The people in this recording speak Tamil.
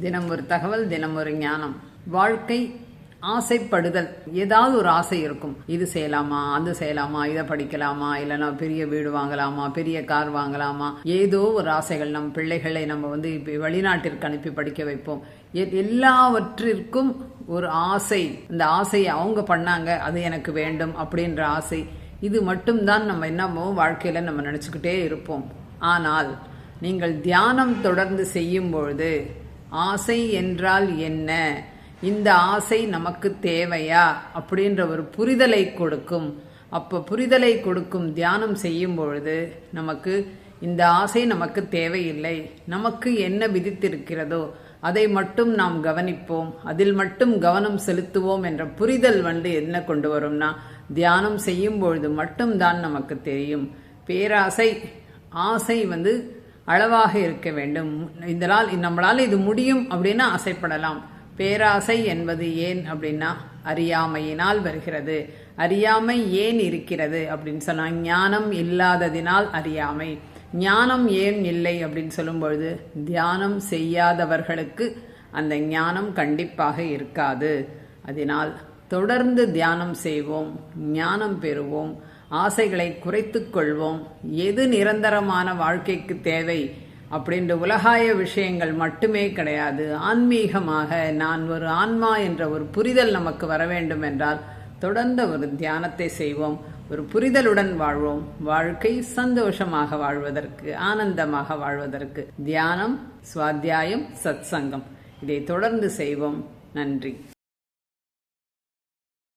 தினம் ஒரு தகவல் தினம் ஒரு ஞானம். வாழ்க்கை ஆசைப்படுதல். ஏதாவது ஒரு ஆசை இருக்கும். இது செய்யலாமா அது செய்யலாமா இதை படிக்கலாமா இல்லைன்னா பெரிய வீடு வாங்கலாமா பெரிய கார் வாங்கலாமா ஏதோ ஒரு ஆசைகள் நம் பிள்ளைகளை நம்ம வந்து இப்போ வெளிநாட்டிற்கு அனுப்பி படிக்க வைப்போம். எ- எல்லாவற்றிற்கும் ஒரு ஆசை. இந்த ஆசையை அவங்க பண்ணாங்க அது எனக்கு வேண்டும் அப்படின்ற ஆசை. இது மட்டும்தான் நம்ம என்னமோ வாழ்க்கையில் நம்ம நினச்சிக்கிட்டே இருப்போம். ஆனால் நீங்கள் தியானம் தொடர்ந்து செய்யும் பொழுது ஆசை என்றால் என்ன? இந்த ஆசை நமக்கு தேவையா? அப்படின்ற ஒரு புரிதலை கொடுக்கும். அப்போ புரிதலை கொடுக்கும் தியானம் செய்யும் பொழுது நமக்கு இந்த ஆசை நமக்கு தேவையில்லை. நமக்கு என்ன விதித்திருக்கிறதோ அதை மட்டும் நாம் கவனிப்போம். அதில் மட்டும் கவனம் செலுத்துவோம் என்ற புரிதல் வந்து என்ன கொண்டு வரும்னா தியானம் செய்யும் பொழுது மட்டும்தான் நமக்கு தெரியும். பேராசை ஆசை வந்து அளவாக இருக்க வேண்டும். இதனால் நம்மளால் இது முடியும் அப்படின்னு ஆசைப்படலாம் பேராசை என்பது ஏன் அப்படின்னா அறியாமையினால் வருகிறது. அறியாமை ஏன் இருக்கிறது அப்படின்னு சொன்னால் ஞானம் இல்லாததினால் அறியாமை. ஞானம் ஏன் இல்லை அப்படின்னு சொல்லும்பொழுது தியானம் செய்யாதவர்களுக்கு அந்த ஞானம் கண்டிப்பாக இருக்காது. அதனால் தொடர்ந்து தியானம் செய்வோம் ஞானம் பெறுவோம். ஆசைகளை குறைத்து கொள்வோம். எது நிரந்தரமான வாழ்க்கைக்கு தேவை அப்படின்ற உலகாய விஷயங்கள் மட்டுமே கிடையாது. ஆன்மீகமாக நான் ஒரு ஆன்மா என்ற ஒரு புரிதல் நமக்கு வர வேண்டும் என்றால் தொடர்ந்த ஒரு தியானத்தை செய்வோம். ஒரு புரிதலுடன் வாழ்வோம். வாழ்க்கை சந்தோஷமாக வாழ்வதற்கு ஆனந்தமாக வாழ்வதற்கு. தியானம் சுவாத்தியாயம் சத்சங்கம். இதை தொடர்ந்து செய்வோம். நன்றி.